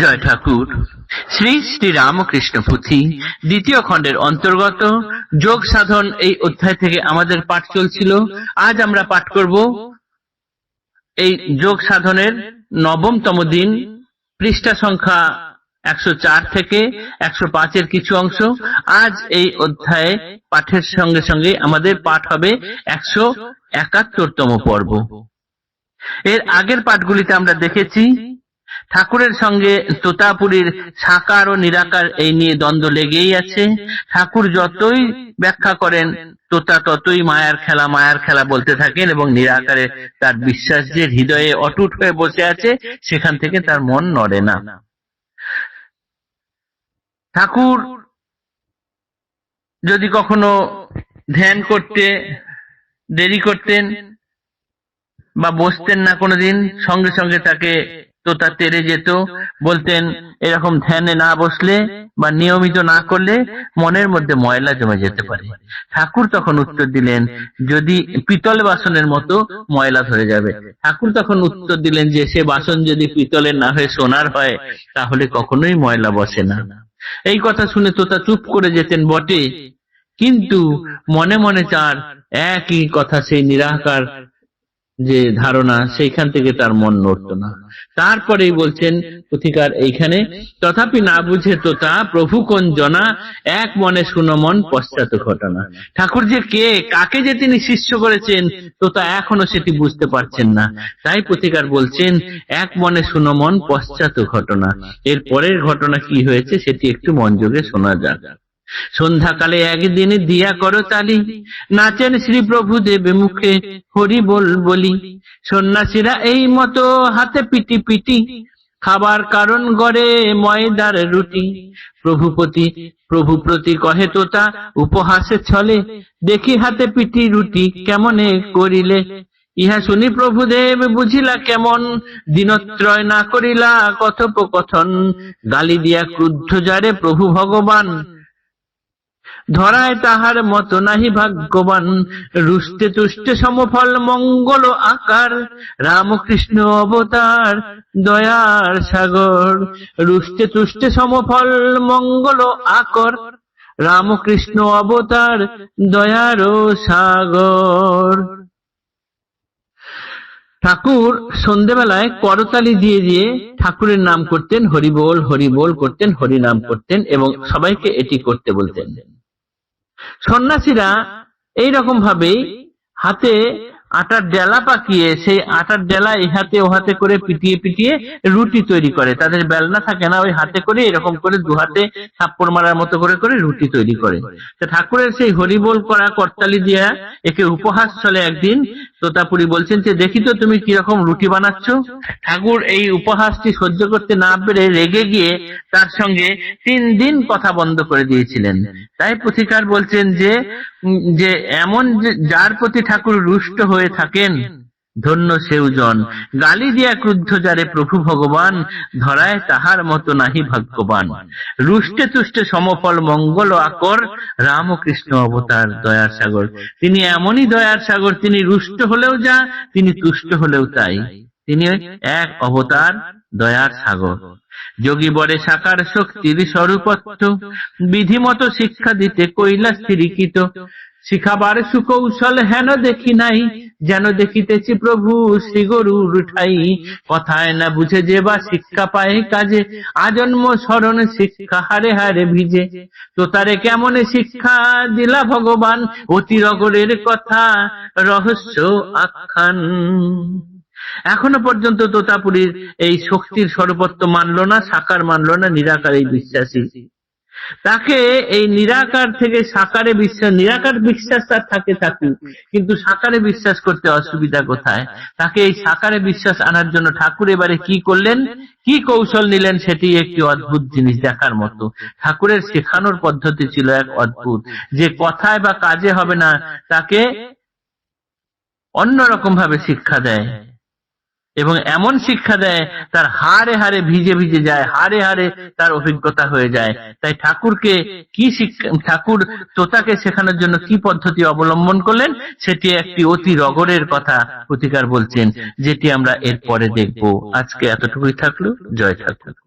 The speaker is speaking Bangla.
জয় ঠাকুর। শ্রী শ্রী রামকৃষ্ণ পুঁথি দ্বিতীয় খণ্ডের অন্তর্গত যোগ সাধন এই অধ্যায় থেকে আমাদের পাঠ চলছিল। আজ আমরা পাঠ করব এই যোগ সাধনের নবমতম দিন, পৃষ্ঠা সংখ্যা একশো চার থেকে একশো পাঁচের কিছু অংশ। আজ এই অধ্যায়ে পাঠের সঙ্গে সঙ্গে আমাদের পাঠ হবে একশো একাত্তরতম পর্ব। এর আগের পাঠগুলিতে আমরা দেখেছি ঠাকুরের সঙ্গে তোতাপুরীর সাকার ও নিরাকার এই নিয়ে দ্বন্দ্ব লেগেই আছে। ঠাকুর যতই ব্যাখ্যা করেন, তোতা ততই মায়ার খেলা মায়ার খেলা বলতে থাকেন এবং নিরাকারে তার বিশ্বাস যে হৃদয়ে অটুট হয়ে বসে আছে, সেখান থেকে তার মন নড়ে না। ঠাকুর যদি কখনো ধ্যান করতে দেরি করতেন বা বসতেন না কোনোদিন, সঙ্গে সঙ্গে তাকে তোতা তেরে যেত, বলতেন, এরকম ধ্যানে না বসলে বা নিয়মিত না করলে মনের মধ্যে ময়লা জমে যেতে পারে। ঠাকুর তখন উত্তর দিলেন, যদি পিতল বাসনের মতো ময়লা ধরে যাবে। ঠাকুর তখন উত্তর দিলেন যে, সে বাসন যদি পিতলের না হয়ে সোনার হয়, তাহলে কখনোই ময়লা বসে না। এই কথা শুনে তোতা চুপ করে যেতেন বটে। কিন্তু মনে মনে তার একই কথা সেই নিরাকার যে ধারণা সেইখান থেকে তার মন নড়ত না। তারপরেই বলছেন, পুথিকার, এইখানে? তথাপি না বুঝে তো তা প্রভু কোন জনা, এক মনে শুনমন পশ্চাৎ ঘটনা। ঠাকুর যে কে, কাকে যে তিনি শিষ্য করেছেন, তো তা এখনও সেটি বুঝতে পারছেন না। তাই পুথিকার বলছেন, এক মনে শুনমন পশ্চাৎ ঘটনা। এর পরের ঘটনা কি হয়েছে সেটি একটু মনযোগে শোনা যাক। সন্ধ্যাকালে একদিন দিয়া করো তালি। নাচেন শ্রী প্রভু দেবে মুখে হরি বল বলি। সন্ন্যাসীরা এই মতো হাতে পিটি পিটি। খাবার কারণ গড়ে ময়দার রুটি। প্রভুপতি প্রভু প্রতি কহে তোতা, উপহাসে ছলে। দেখি হাতে পিটি রুটি কেমনে করিলে। ইহা শুনি প্রভুদেব বুঝিলা কেমন। দিনত্রয় না করিলা কথোপকথন। গালি দিয়া ক্রুদ্ধ যারে প্রভু ভগবান। ধরায় তাহার মত নাহি ভাগ্যবান। রুষ্টে তুষ্টে সমফল মঙ্গল আকার। রামকৃষ্ণ অবতার দয়ার সাগর। রুষ্টে তুষ্টে সমফল মঙ্গল আকর। রামকৃষ্ণ অবতার দয়ার সাগর। ঠাকুর সন্ধেবেলায় করতালি দিয়ে দিয়ে ঠাকুরের নাম করতেন, হরিবোল হরিবোল করতেন, হরিনাম করতেন এবং সবাইকে এটি করতে বলতেন। সন্ন্যাসীরা এইরকম ভাবেই হাতে আটার ডেলা পাকিয়ে সেই আটার ডেলা এই হাতে ও হাতে করে পিটিয়ে পিটিয়ে রুটি তৈরি করে। তাদের বেলনা থাকে না, ওই হাতে করে এরকম করে দু হাতে থাপ্পড় মারার মতো করে করে রুটি তৈরি করে। ঠাকুরের সেই হরিবোল করা করতালি দিয়া একে উপহাস চলে একদিন তোতাপুরি বলছেন যে, দেখি তো তুমি কীরকম রুটি বানাচ্ছ। ঠাকুর এই উপহাসটি সহ্য করতে না পেরে রেগে গিয়ে তার সঙ্গে তিন দিন কথা বন্ধ করে দিয়েছিলেন। তাই পুথিকার বলছেন যে যে এমন যার প্রতি ঠাকুর রুষ্ট হয়ে থাকেন ধন্য সেউজন। গালি দিয়া ক্রুদ্ধ যারে প্রভু ভগবান, ধরায় তাহার মতো নাহি ভাগ্যবান। রুষ্টে তুষ্টে সমফল মঙ্গল আকর, রামকৃষ্ণ অবতার দয়ার সাগর। তিনি এমনই দয়ার সাগর, তিনি রুষ্ট হলেও যা, তিনি তুষ্ট হলেও তাই। তিনি এক অবতার দয়ার সাগর। যোগী বরে সাকার শক্তির স্বরূপত্ব বিধিমতো শিক্ষা দিতে কৈলাস শিখাবার সুকৌশল হেন দেখি নাই যেন দেখিতেছি প্রভু শ্রী গরুর ঠাই। কথায় না বুঝে যে বা শিক্ষা পায় কাজে, আজন্ম স্মরণ শিক্ষা হারে হারে ভিজে। তো তারে কেমনে শিক্ষা দিলা ভগবান? অতিরগরের কথা, রহস্য আখ্যান। এখনও পর্যন্ত তোতাপুরীর এই শক্তির স্বরূপত্ব মানলো না, সাকার মানলো না, নিরাকার এই বিশ্বাসী। তাকে এই নিরাকার থেকে সাকারে বিশ্বাস নিরাকার বিশ্বাস তার থাকে থাকুক কিন্তু সাকারে বিশ্বাস করতে অসুবিধা কোথায়? তাকে এই সাকারে বিশ্বাস আনার জন্য ঠাকুর এবারে কি করলেন? কি কৌশল নিলেন? সেটি একটি অদ্ভুত জিনিস দেখার মতো। ঠাকুরের শেখানোর পদ্ধতি ছিল এক অদ্ভুত। যে কথায় বা কাজে হবে না তাকে অন্যরকম ভাবে শিক্ষা দেয়। এবং এমন শিক্ষা দেয়, তার হারে হারে ভিজে ভিজে যায় হারে হারে তার অভিজ্ঞতা হয়ে যায়। তাই ঠাকুরকে কি শিক্ষা, ঠাকুর তোতাকে শেখানোর জন্য কি পদ্ধতি অবলম্বন করলেন, সেটি একটি অতি রগরের কথা প্রতিকার বলছেন, যেটি আমরা এর পরে দেখব। আজকে এতটুকুই থাকল। জয় ঠাকুর।